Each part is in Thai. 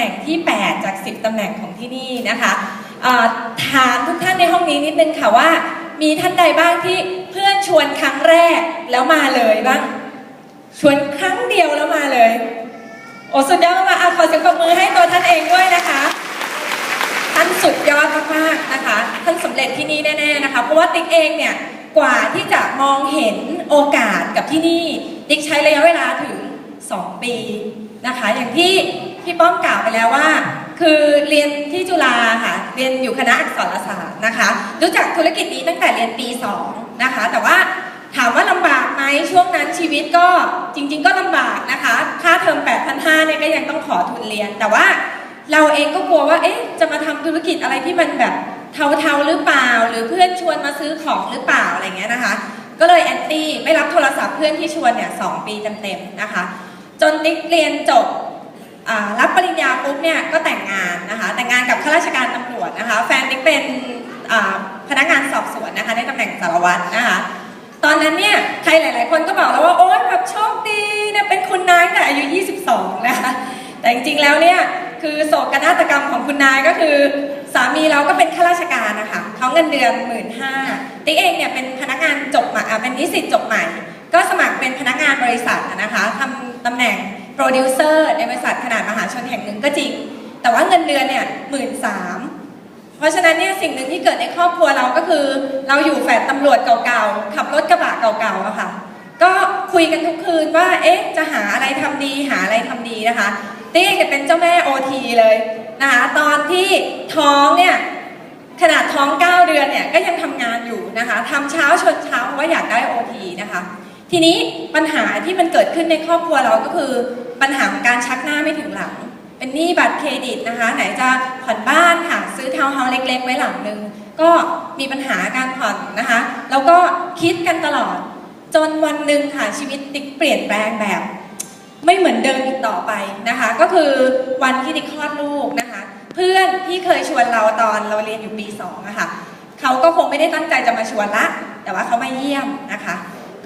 น่งที่ 8 จาก 10 ตำแหน่งของที่นี่นะคะถามทุกท่านในห้องนี้นิดนึงค่ะว่า มีท่านใดบ้างที่เพื่อนชวนครั้งแรกแล้วมาเลยบ้าง ชวนครั้งเดียวแล้วมาเลย โอ้สุดยอดมากๆขอเสียงปรบมือให้ตัวท่านเองด้วยนะคะท่านสุดยอดมากๆนะคะ ท่านสำเร็จที่นี่แน่ๆนะคะ เพราะว่าติ๊กเองเนี่ยกว่าที่จะมองเห็นโอกาสกับที่นี่ ติ๊กใช้ระยะเวลาถึง 2 ปีนะคะ อย่างที่ พี่ป้อมกล่าวไปแล้วว่า คือเรียนที่จุฬาค่ะ เรียนอยู่คณะอักษรศาสตร์นะคะ รู้จักธุรกิจนี้ตั้งแต่เรียนปี2นะคะ แต่ว่าถามว่าลำบากไหมช่วงนั้นชีวิตก็จริง ๆ ก็ลำบากนะคะ ค่าเทอม8,500เนี่ยก็ยังต้องขอทุนเรียน แต่ว่าเราเองก็กลัวว่า เอ๊ะ จะมาทำธุรกิจอะไรที่มันแบบเทาๆหรือเปล่า หรือเพื่อนชวนมาซื้อของหรือเปล่าอะไรเงี้ยนะคะ ก็เลยแอนตี้ไม่รับโทรศัพท์เพื่อนที่ชวนเนี่ยสองปีเต็มๆนะคะ จนติ๊กเรียนจบ รับปริญญาปุ๊บเนี่ยก็แต่งงานนะคะแต่งงานกับข้าราชการตำรวจนะคะแฟนติ๊กเป็นพนักงานสอบสวนนะคะในตำแหน่งสารวัตรนะคะตอนนั้นเนี่ยใครหลาย ๆ คนก็บอกแล้วว่าโอ๊ยแบบโชคดีเนะเป็นคุณนายแต่อายุ 22 นะคะแต่จริง ๆ แล้วเนี่ยคือโศกนาฏกรรมของคุณนายก็คือสามีเราก็เป็นข้าราชการนะคะเขาเงินเดือนหมื่นห้าติ๊กเองเนี่ยเป็นพนักงานจบใหม่เป็นนิสิตจบใหม่ ก็สมัครเป็นพนักงานบริษัทนะคะทำตำแหน่ง รดิวเซอร์ในบริษัทขนาดมหาชนแห่งหนึ่งก็จริง แต่ว่าเงินเดือนเนี่ยหมื่นสามเพราะฉะนั้นเนี่ยสิ่งหนึ่งที่เกิดในครอบครัวเราก็คือ เราอยู่แฟลตตำรวจเก่าๆ ขับรถกระบะเก่าๆอะค่ะ ก็คุยกันทุกคืนว่า เอ๊ะ จะหาอะไรทำดี หาอะไรทำดีนะคะติ๊กจะเป็นเจ้าแม่โอทีเลยนะคะ ตอนที่ท้องเนี่ยขนาดท้อง 9 เดือนเนี่ยก็ยังทำงานอยู่นะคะทำเช้าชนเช้าเพราะว่าอยากได้โอทีนะคะ ทีนี้ปัญหาที่มันเกิดขึ้นในครอบครัวเราก็คือ ปัญหาของการชักหน้าไม่ถึงหลัง เป็นหนี้บัตรเครดิตนะคะ ไหนจะผ่อนบ้านค่ะซื้อทาวน์เฮาส์เล็ก ๆ ไว้หลังนึง ก็มีปัญหาการผ่อนนะคะ แล้วก็คิดกันตลอด จนวันหนึ่งค่ะชีวิตติ๊กเปลี่ยนแปลงแบบ ไม่เหมือนเดิมอีกต่อไปนะคะ ก็คือวันที่ติ๊กคลอดลูกนะคะ เพื่อนที่เคยชวนเราตอนเราเรียนอยู่ปีสองอะค่ะเขาก็คงไม่ได้ตั้งใจจะมาชวนละ แต่ว่าเขามาเยี่ยมนะคะ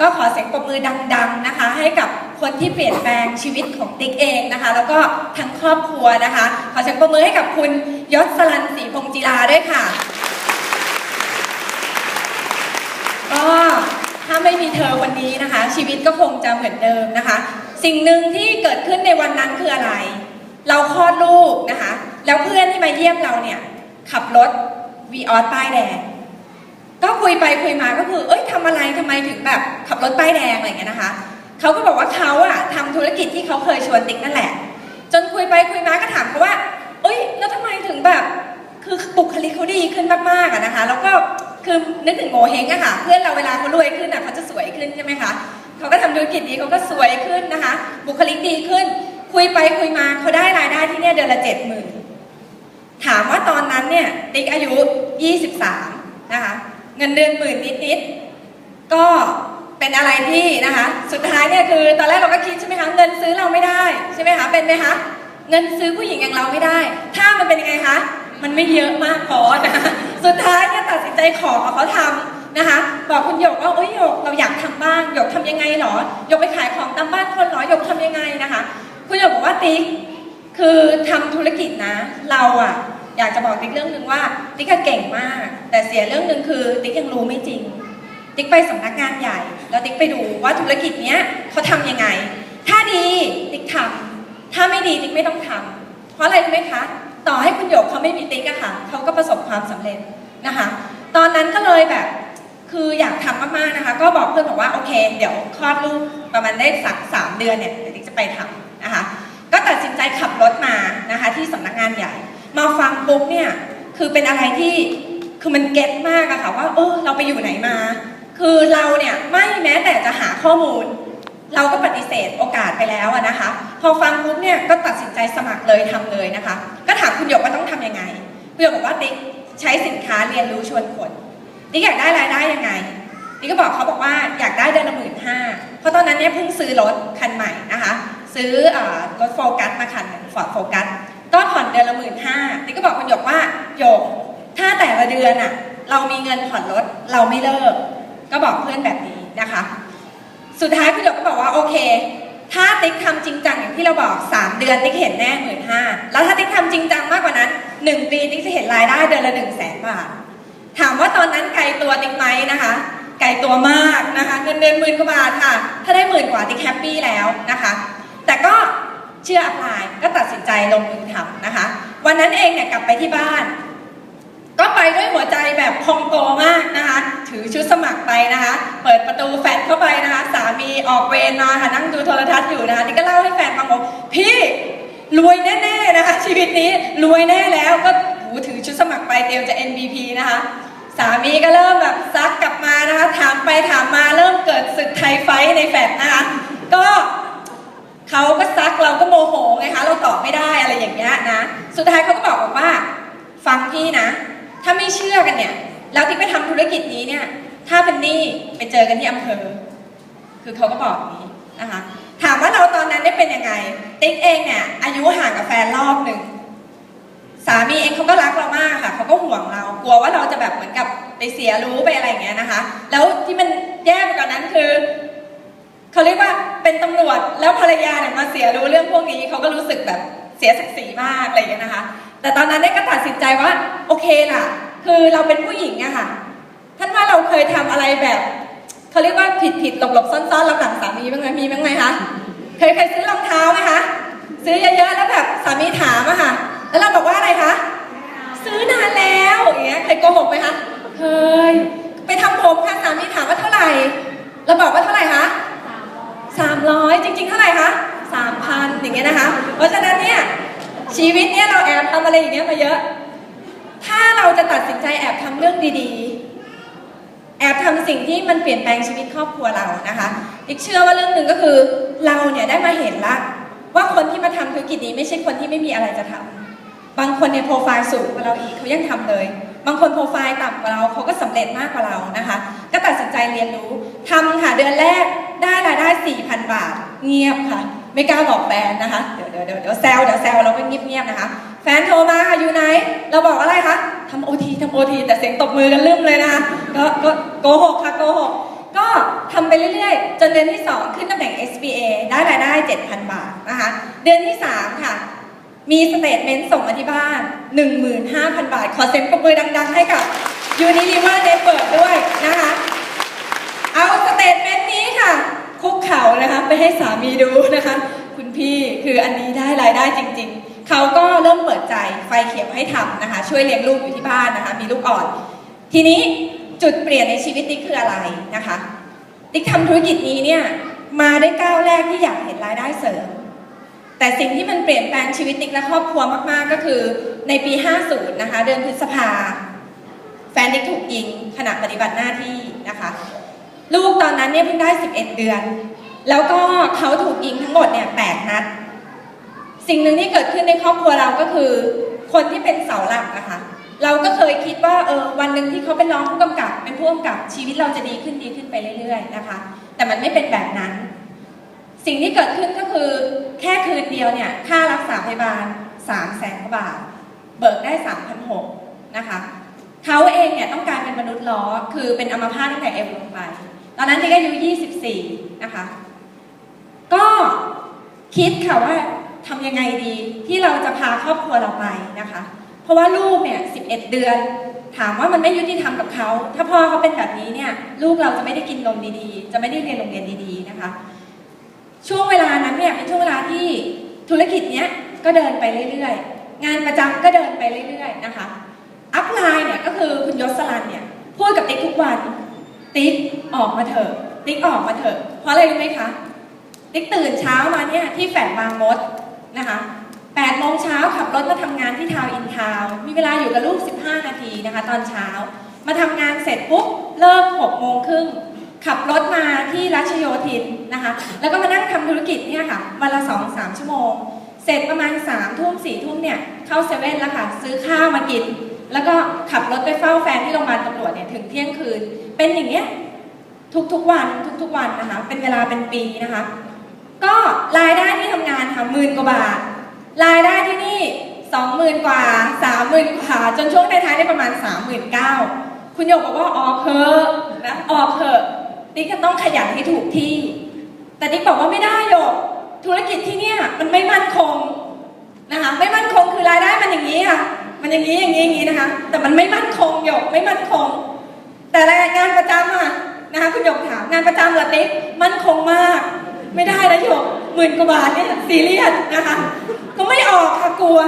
ก็ขอเสียงปรบมือดัง ๆนะคะ ให้กับคนที่เปลี่ยนแปลงชีวิตของติ๊กเองนะคะ แล้วก็ทั้งครอบครัวนะคะ ขอเสียงปรบมือให้กับคุณยศสลันศรีพงศ์จีราด้วยค่ะ ก็ถ้าไม่มีเธอวันนี้นะคะ ชีวิตก็คงจะเหมือนเดิมนะคะ สิ่งหนึ่งที่เกิดขึ้นในวันนั้นคืออะไร เราคลอดลูกนะคะ แล้วเพื่อนที่มาเยี่ยมเราเนี่ยขับรถวีออสป้ายแดง ก็คุยไปคุยมาก็คือ เอ้ยทำอะไรทำไมถึงแบบขับรถป้ายแดงอะไรเงี้ยนะคะเขาก็บอกว่าเขาอะทำธุรกิจที่เขาเคยชวนติ๊กนั่นแหละ จนคุยไปคุยมาก็ถามเขาว่า เอ้ย แล้วทำไมถึงแบบคือบุคลิกเขาดีขึ้นมากๆอะนะคะ แล้วก็คือนึกถึงโงเฮงอะค่ะ เพื่อนเราเวลาเขารวยขึ้นอะเขาจะสวยขึ้นใช่ไหมคะเขาก็ทำธุรกิจดีเขาก็สวยขึ้นนะคะ บุคลิกดีขึ้น คุยไปคุยมาเขาได้รายได้ที่เนี่ยเดือนละเจ็ดหมื่นถามว่าตอนนั้นเนี่ยติ๊กอายุ 23 นะคะ เงินเดือนหมื่นนิดๆก็เป็นอะไรที่นะคะ สุดท้ายเนี่ยคือตอนแรกเราก็คิดใช่ไหมคะเงินซื้อเราไม่ได้ใช่ไหมคะเป็นไหมคะเงินซื้อผู้หญิงอย่างเราไม่ได้ ถ้ามันเป็นยังไงคะมันไม่เยอะมากพอนะคะสุดท้ายเนี่ยตัดสินใจขอเขาทำนะคะ บอกคุณหยกว่าเอ้ยหยกเราอยากทำบ้างหยกทำยังไงหรอหยกไปขายของตามบ้านคนหรอหยกทำยังไงนะคะ คุณหยกบอกว่าติ๊กคือทำธุรกิจนะ เราอะ อยากจะบอกติ๊กเรื่องหนึ่งว่า ติ๊กเก่งมาก แต่เสียเรื่องหนึ่งคือ ติ๊กยังรู้ไม่จริง ติ๊กไปสำนักงานใหญ่ แล้วติ๊กไปดูว่าธุรกิจเนี้ยเขาทำยังไง ถ้าดีติ๊กทำถ้าไม่ดีติ๊กไม่ต้องทำเพราะอะไรรู้ไหมคะ ต่อให้คุณหยกเขาไม่มีติ๊กอะค่ะเขาก็ประสบความสำเร็จนะคะ ตอนนั้นก็เลยแบบคืออยากทำมากๆนะคะ ก็บอกเพื่อนบอกว่าโอเค เดี๋ยวคลอดลูกประมาณได้สักสามเดือนเนี่ยเดี๋ยวติ๊กจะไปทำนะคะ ก็ตัดสินใจขับรถมานะคะ ที่สำนักงานใหญ่ มาฟังปุ๊บเนี่ยคือเป็นอะไรที่คือมันเก็ตมากอะค่ะว่าเออเราไปอยู่ไหนมา คือเราเนี่ยไม่แม้แต่จะหาข้อมูล เราก็ปฏิเสธโอกาสไปแล้วอะนะคะ พอฟังปุ๊บเนี่ยก็ตัดสินใจสมัครเลยทำเลยนะคะ ก็ถามคุณหยกว่าต้องทำยังไงคุณหยกบอกว่าติ๊กใช้สินค้าเรียนรู้ชวนคนติ๊กอยากได้รายได้ยังไงนี่ก็บอกเขาบอกว่าอยากได้เดือนละหมื่นห้าเพราะตอนนั้นเนี่ยเพิ่งซื้อรถคันใหม่นะคะ ซื้อออรถโฟกัสมาคันฟอร์ดโฟกัส ก็ผ่อนเดือนละหมื่นห้านี่ก็บอกคุณหยกว่าหยก ถ้าแต่ละเดือนอะเรามีเงินผ่อนรถเราไม่เลิก ก็บอกเพื่อนแบบนี้นะคะ สุดท้ายคุณหยกก็บอกว่าโอเค ถ้าติ๊กทำจริงจังอย่างที่เราบอก 3 เดือนติ๊กเห็นแน่หมื่นห้าแล้วถ้าติ๊กหนึ่งปีติ๊กจะเห็นรายได้เดือนละหนึ่งแสนบาทถามว่าตอนนั้นไกลตัวติ๊กไหมนะคะ ไกลตัวมากนะคะเงินเดือนหมื่นกว่าบาทค่ะ ถ้าได้หมื่นกว่าติ๊กแฮปปี้แล้วนะคะ แต่ก็ เชื่ออัพไลน์ก็ตัดสินใจลงมือทำนะคะ วันนั้นเองเนี่ยกลับไปที่บ้าน ก็ไปด้วยหัวใจแบบพองโตมากนะคะ ถือชุดสมัครไปนะคะ เปิดประตูแฟลตเข้าไปนะคะ สามีออกเวรมาค่ะนั่งดูโทรทัศน์อยู่นะคะนี่ก็เล่าให้แฟนฟังบอกพี่รวยแน่ๆนะคะ ชีวิตนี้รวยแน่แล้วก็หูถือชุดสมัครไปเตรียมจะ NBP นะคะสามีก็เริ่มแบบซักกลับมานะคะ ถามไปถามมาเริ่มเกิดศึกไทยไฟในแฟลตนะคะ ก็ เขาก็ซักเราก็โมโหไงคะ เราตอบไม่ได้อะไรอย่างเงี้ยนะ สุดท้ายเขาก็บอกบอกว่า ฟังพี่นะ ถ้าไม่เชื่อกันเนี่ย แล้วที่ไปทำธุรกิจนี้เนี่ย ถ้าเป็นหนี้ไปเจอกันที่อำเภอ คือเขาก็บอกอย่างนี้นะคะ ถามว่าเราตอนนั้นได้เป็นยังไง ติ๊กเองเนี่ยอายุห่างกับแฟนรอบหนึ่งสามีเองเขาก็รักเรามากค่ะ เขาก็ห่วงเรา กลัวว่าเราจะแบบเหมือนกับไปเสียรู้ไปอะไรอย่างเงี้ยนะคะ แล้วที่มันแย่ไปกว่านั้นคือ เขาเรียกว่าเป็นตำรวจแล้วภรรยาเนี่ยมาเสียรู้เรื่องพวกนี้เขาก็รู้สึกแบบเสียศักดิ์ศรีมากอะไรอย่างเงี้นะคะ แต่ตอนนั้นเนี่ยก็ตัดสินใจว่าโอเคล่ะ คือเราเป็นผู้หญิงอะค่ะท่านว่าเราเคยทำอะไรแบบเขาเรียกว่าผิดผิดหลบหลบซ่อนซ่อนรับหลังสามีบ้างไหมมีบ้างไหมคะเคยเคยซื้อรองเท้าไหมคะซื้อเยอะๆแล้วแบบสามีถามอะค่ะ แล้วเราบอกว่าอะไรคะซื้อนานแล้วอย่างเงี้ยเคยโกหกไหมคะเคยไปทำผมค่ะสามีถามว่าเท่าไหร่เราบอกว่าเท่าไหร่คะ ร้อยจริงๆ เท่าไหร่คะสามพันอย่างเงี้ยนะคะ เพราะฉะนั้นเนี่ยชีวิตเนี่ยเราแอบทำอะไรอย่างเงี้ยมาเยอะ ถ้าเราจะตัดสินใจแอบทำเรื่องดีๆ แอบทำสิ่งที่มันเปลี่ยนแปลงชีวิตครอบครัวเรานะคะอีกเชื่อว่าเรื่องหนึ่งก็คือเราเนี่ยได้มาเห็นละว่าคนที่มาทำธุรกิจนี้ไม่ใช่คนที่ไม่มีอะไรจะทำบางคนเนี่ยโปรไฟล์สูงกว่าเราอีกเขายังทำเลย บางคนโปรไฟล์ต่ำกว่าเราเขาก็สำเร็จมากกว่าเรานะคะ ก็ตัดสินใจเรียนรู้ทำค่ะเดือนแรกได้รายได้ 4,000 บาท เงียบค่ะ ไม่กล้าบอกแฟนนะคะ เดี๋ยวเดี๋ยวเดี๋ยวเดี๋ยวแซวเดี๋ยวแซวเราก็เงียบเงียบๆนะคะ แฟนโทรมาค่ะอยู่ไหน เราบอกอะไรคะทำโอทีทำโอทีแต่เสียงตบมือกันลืมเลยนะคะก็ก็โกหกค่ะโกหกก็ทำไปเรื่อยๆ จนเดือนที่ 2 ขึ้นตำแหน่ง SBA ได้รายได้ 7,000 บาทนะคะ เดือนที่ 3 ค่ะ มีสเตทเมนต์ส่งมาที่บ้าน 15,000 บาท ขอเสียงปรบมือดัง ๆ ให้กับ Unilever Network ด้วยนะคะ เอาสเตทเมนต์นี้ค่ะ คุกเข่านะคะ ไปให้สามีดูนะคะ คุณพี่คืออันนี้ได้รายได้จริง ๆ เขาก็เริ่มเปิดใจไฟเขียวให้ทำนะคะ ช่วยเลี้ยงลูกอยู่ที่บ้านนะคะ มีลูกอ่อน ทีนี้จุดเปลี่ยนในชีวิตติ๊กคืออะไรนะคะติ๊กทำธุรกิจนี้เนี่ยมาได้ก้าวแรกที่อยากเห็นรายได้เสริม แต่สิ่งที่มันเปลี่ยนแปลงชีวิตติ๊กและครอบครัวมาก ๆ ก็คือในปี 50 นะคะ เดือนพฤษภา แฟนติ๊กถูกยิงขณะปฏิบัติหน้าที่นะคะ ลูกตอนนั้นเนี่ยเพิ่งได้ 11 เดือน แล้วก็เขาถูกยิงทั้งหมดเนี่ย8นัด สิ่งหนึ่งที่เกิดขึ้นในครอบครัวเราก็คือ คนที่เป็นเสาหลักนะคะ เราก็เคยคิดว่าเออวันหนึ่งที่เขาเป็นรองผู้กำกับ เป็นผู้กำกับชีวิตเราจะดีขึ้นดีขึ้นไปเรื่อย ๆ นะคะ แต่มันไม่เป็นแบบนั้น สิ่งที่เกิดขึ้นก็คือ แค่คืนเดียวเนี่ยค่ารักษาพยาบาล3 0 0แสนกว่าบาท เบิกได้ 3,600นะคะเขาเองเนี่ยต้องการเป็นมนุษย์ล้อคือเป็นอัมพาตตั้งแต่เอวลงไป ตอนนั้นที่อายุ 24 นะคะ ก็คิดค่ะว่าทำยังไงดีที่เราจะพาครอบครัวเราไปนะคะ เพราะว่าลูกเนี่ย 11 เดือน ถามว่ามันไม่ยุติธรรมกับเขา ถ้าพ่อเขาเป็นแบบนี้เนี่ย ลูกเราจะไม่ได้กินนมดีๆ จะไม่ได้เรียนโรงเรียนดีๆนะคะ ช่วงเวลานั้นเนี่ยเป็นช่วงเวลาที่ธุรกิจเนี้ยก็เดินไปเรื่อยๆ งานประจำก็เดินไปเรื่อยๆนะคะ อัพไลน์เนี่ยก็คือคุณยศสลันเนี่ยพูดกับติ๊กทุกวัน ติ๊กออกมาเถอะ ติ๊กออกมาเถอะ เพราะอะไรรู้ไหมคะ ติ๊กตื่นเช้ามาเนี่ยที่แฝดบางมดนะคะ8โมงเช้าขับรถมาทำงานที่ทาวน์อินทาวน์มีเวลาอยู่กับลูก 15 นาทีนะคะ ตอนเช้า มาทำงานเสร็จปุ๊บเลิก6โมงครึ่ง ขับรถมาที่รัชโยธินนะคะ แล้วก็มานั่งทำธุรกิจเนี่ยค่ะวันละ2-3ชั่วโมง เสร็จประมาณ3ทุ่ม4ทุ่มเนี่ยเข้าเซเว่นแล้วค่ะซื้อข้าวมากิน แล้วก็ขับรถไปเฝ้าแฟนที่โรงพยาบาลตำรวจเนี่ยถึงเที่ยงคืน เป็นอย่างเงี้ยทุกๆวันทุกๆวันนะคะ เป็นเวลาเป็นปีนะคะ ก็รายได้ที่ทำงานค่ะหมื่นกว่าบาท รายได้ที่นี่สองหมื่นกว่าสามหมื่นกว่าจนช่วงท้ายๆได้ประมาณสามหมื่นเก้าคุณหยกบอกว่าออกเถอะนะออกเถอะ ติ๊กก็ต้องขยันให้ถูกที่ แต่ติ๊กบอกว่าไม่ได้หยกธุรกิจที่เนี่ยมันไม่มั่นคงนะคะไม่มั่นคงคือรายได้มันอย่างนี้ค่ะมันอย่างนี้อย่างนี้อย่างนี้นะคะ แต่มันไม่มั่นคงหยกไม่มั่นคง แต่แรงงานประจำอะนะคะคุณหยกถามงานประจำเหรอติ๊กมั่นคงมาก ไม่ได้นะหยกหมื่นกว่าบาทเนี่ยซีเรียสนะคะ ก็ไม่ออกค่ะกลัว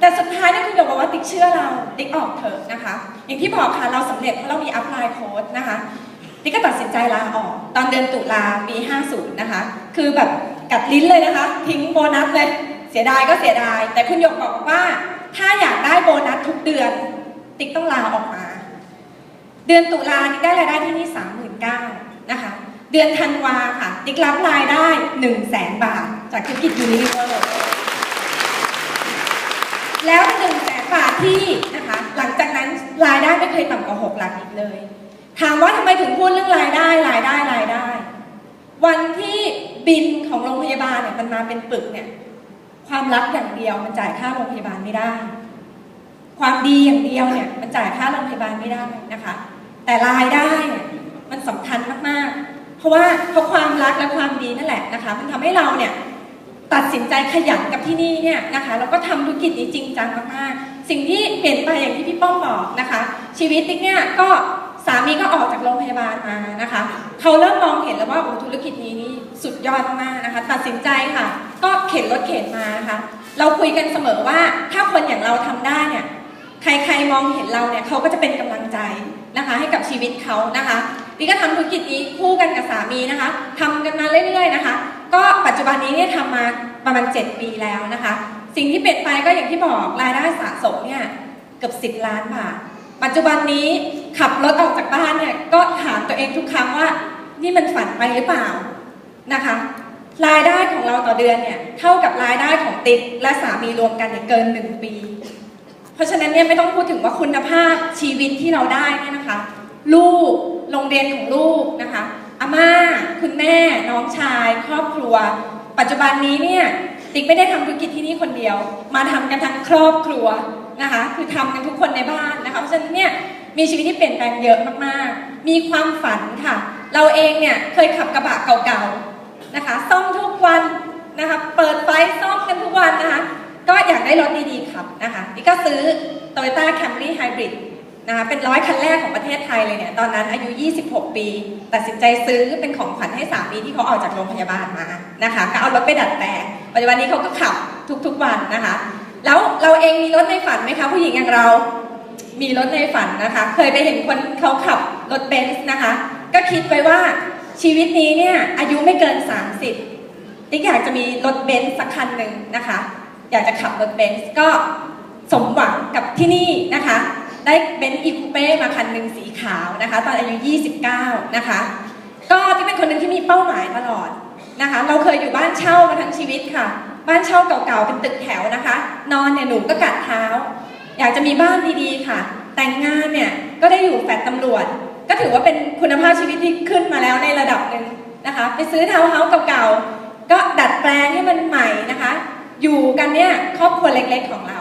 แต่สุดท้ายนี่คุณหยกบอกว่าติ๊กเชื่อเราติ๊กออกเถอะนะคะ อย่างที่บอกค่ะเราสำเร็จเพราะเรามีอัพไลน์โค้ดนะคะ ติ๊กก็ตัดสินใจลาออก ตอนเดือนตุลาปี 50 นะคะ คือแบบกัดลิ้นเลยนะคะ ทิ้งโบนัสเลย เสียดายก็เสียดาย แต่คุณหยกบอกว่า ถ้าอยากได้โบนัสทุกเดือน ติ๊กต้องลาออกมา เดือนตุลาติ๊กได้รายได้ที่นี่สามหมื่นเก้านะคะ เดือนธันวาค่ะ ติ๊กรับรายได้หนึ่งแสนบาท จากธุรกิจยูนิเวอร์แล้วหนึ่งแสนบาทที่นะคะ หลังจากนั้นรายได้ไม่เคยต่ำกว่าหกหลักอีกเลย ถามว่าทำไมถึงพูดเรื่องรายได้รายได้รายได้ วันที่บินของโรงพยาบาลเนี่ยมันมาเป็นปึกเนี่ยความรักอย่างเดียวมันจ่ายค่าโรงพยาบาลไม่ได้ ความดีอย่างเดียวเนี่ยมันจ่ายค่าโรงพยาบาลไม่ได้นะคะ แต่รายได้เนี่ยมันสำคัญมากๆ เพราะว่าเพราะความรักและความดีนั่นแหละนะคะ มันทำให้เราเนี่ยตัดสินใจขยันกับที่นี่เนี่ยนะคะแล้วก็ทำธุรกิจนี้จริงจังมากๆ สิ่งที่เปลี่ยนไปอย่างที่พี่ป้อมบอกนะคะ ชีวิตติ๊กเนี่ยก็ สามีก็ออกจากโรงพยาบาลมานะคะ เขาเริ่มมองเห็นแล้วว่าโอ้ธุรกิจนี้นี่สุดยอดมากนะคะ ตัดสินใจค่ะ ก็เข็นรถเข็นมานะคะ เราคุยกันเสมอว่าถ้าคนอย่างเราทำได้เนี่ย ใครๆมองเห็นเราเนี่ยเขาก็จะเป็นกำลังใจนะคะ ให้กับชีวิตเขานะคะนี่ก็ทำธุรกิจนี้คู่กันกับสามีนะคะทำกันมาเรื่อยๆนะคะ ก็ปัจจุบันนี้เนี่ยทำมาประมาณ 7 ปีแล้วนะคะ สิ่งที่เปลี่ยนไปก็อย่างที่บอกรายได้สะสมเนี่ยเกือบ 10 ล้านบาทปัจจุบันนี้ ขับรถออกจากบ้านเนี่ยก็ถามตัวเองทุกครั้งว่า นี่มันฝันไปหรือเปล่านะคะ รายได้ของเราต่อเดือนเนี่ยเท่ากับรายได้ของติ๊กและสามีรวมกันเนี่ยเกิน1ปี เพราะฉะนั้นเนี่ยไม่ต้องพูดถึงว่าคุณภาพชีวิตที่เราได้เนี่ยนะคะ ลูกโรงเรียนของลูกนะคะอาม่า คุณแม่ น้องชาย ครอบครัว ปัจจุบันนี้เนี่ยติ๊กไม่ได้ทำธุรกิจที่นี่คนเดียว มาทำกันทั้งครอบครัวนะคะ คือทำกันทุกคนในบ้านนะคะ เพราะฉะนั้นเนี่ย มีชีวิตที่เปลี่ยนแปลงเยอะมากๆ มีความฝันค่ะ เราเองเนี่ยเคยขับกระบะเก่าๆนะคะ ซ่อมทุกวันนะคะ เปิดไฟซ่อมกันทุกวันนะคะ ก็อยากได้รถดีๆขับนะคะ นี่ก็ซื้อ Toyota Camry Hybrid นะคะ เป็นร้อยคันแรกของประเทศไทยเลยเนี่ย ตอนนั้นอายุ 26 ปี ตัดสินใจซื้อเป็นของขวัญให้สามีที่เขาออกจากโรงพยาบาลมานะคะ ก็เอารถไปดัดแปลง ปัจจุบันนี้เขาก็ขับทุกๆวันนะคะ แล้วเราเองมีรถในฝันไหมคะผู้หญิงอย่างเรา มีรถในฝันนะคะ เคยไปเห็นคนเขาขับรถเบนซ์นะคะ ก็คิดไว้ว่าชีวิตนี้เนี่ยอายุไม่เกิน 30ติ๊กอยากจะมีรถเบนซ์สักคันหนึ่งนะคะ อยากจะขับรถเบนซ์ก็สมหวังกับที่นี่นะคะ ได้เบนซ์อีคูเป้มาคันหนึ่งสีขาวนะคะ ตอนอายุ 29 นะคะ ก็ที่เป็นคนหนึ่งที่มีเป้าหมายตลอดนะคะ เราเคยอยู่บ้านเช่ามาทั้งชีวิตค่ะ บ้านเช่าเก่าๆเป็นตึกแถวนะคะ นอนเนี่ยหนูก็กัดเท้า อยากจะมีบ้านดีๆค่ะ แต่งงานเนี่ยก็ได้อยู่แฟลตตำรวจ ก็ถือว่าเป็นคุณภาพชีวิตที่ขึ้นมาแล้วในระดับหนึ่งนะคะ ไปซื้อทาวน์เฮาส์เก่าๆ ก็ดัดแปลงให้มันใหม่นะคะ อยู่กันเนี่ยครอบครัวเล็กๆของเรา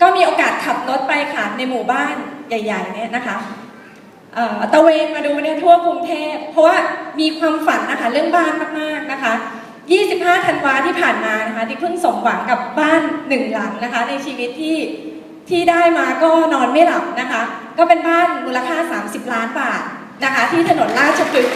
ก็มีโอกาสขับรถไปค่ะในหมู่บ้านใหญ่ๆเนี่ยนะคะตะเวนมาดูเนี่ยทั่วกรุงเทพ เพราะว่ามีความฝันนะคะเรื่องบ้านมากๆนะคะ 25 ธันวาที่ผ่านมานะคะที่เพิ่งสมหวังกับบ้านหนึ่งหลังนะคะ ในชีวิตที่ ที่ได้มาก็นอนไม่หลับนะคะ ก็เป็นบ้านมูลค่า 30 ล้านบาทนะคะ ที่ถนนราชพฤกษ์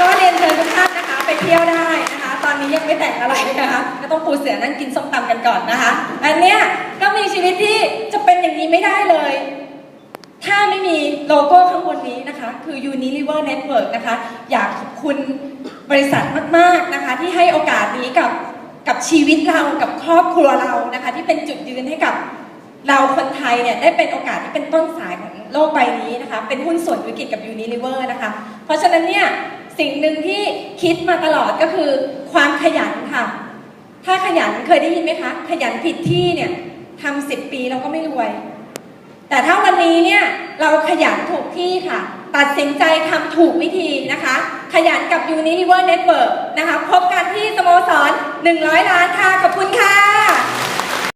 ก็เรียนเชิญทุกท่านนะคะ ไปเที่ยวได้นะคะ ตอนนี้ยังไม่แต่งอะไรนะคะ ก็ต้องปูเสือนั่งกินส้มตำกันก่อนนะคะ อันเนี้ยก็มีชีวิตที่จะเป็นอย่างนี้ไม่ได้เลย ถ้าไม่มีโลโก้ข้างบนนี้นะคะ คือ Unilever Network นะคะ อยากขอบคุณบริษัทมาก ๆ นะคะ ที่ให้โอกาสนี้กับ กับชีวิตเรากับครอบครัวเรานะคะ ที่เป็นจุดยืนให้กับเราคนไทยเนี่ยได้เป็นโอกาสที่เป็นต้นสายของโลกใบนี้นะคะ เป็นหุ้นส่วนธุรกิจกับ Unilever นะคะ เพราะฉะนั้นเนี่ยสิ่งหนึ่งที่คิดมาตลอดก็คือความขยันค่ะ ถ้าขยันเคยได้ยินไหมคะ ขยันผิดที่เนี่ยทำสิบปีเราก็ไม่รวย แต่ถ้าวันนี้เนี่ยเราขยันถูกที่ค่ะ ตัดสินใจทำถูกวิธีนะคะ ขยันกับ Unilever Network นะคะ พบกันที่สโมสร 100 ล้านค่ะ ขอบคุณค่ะ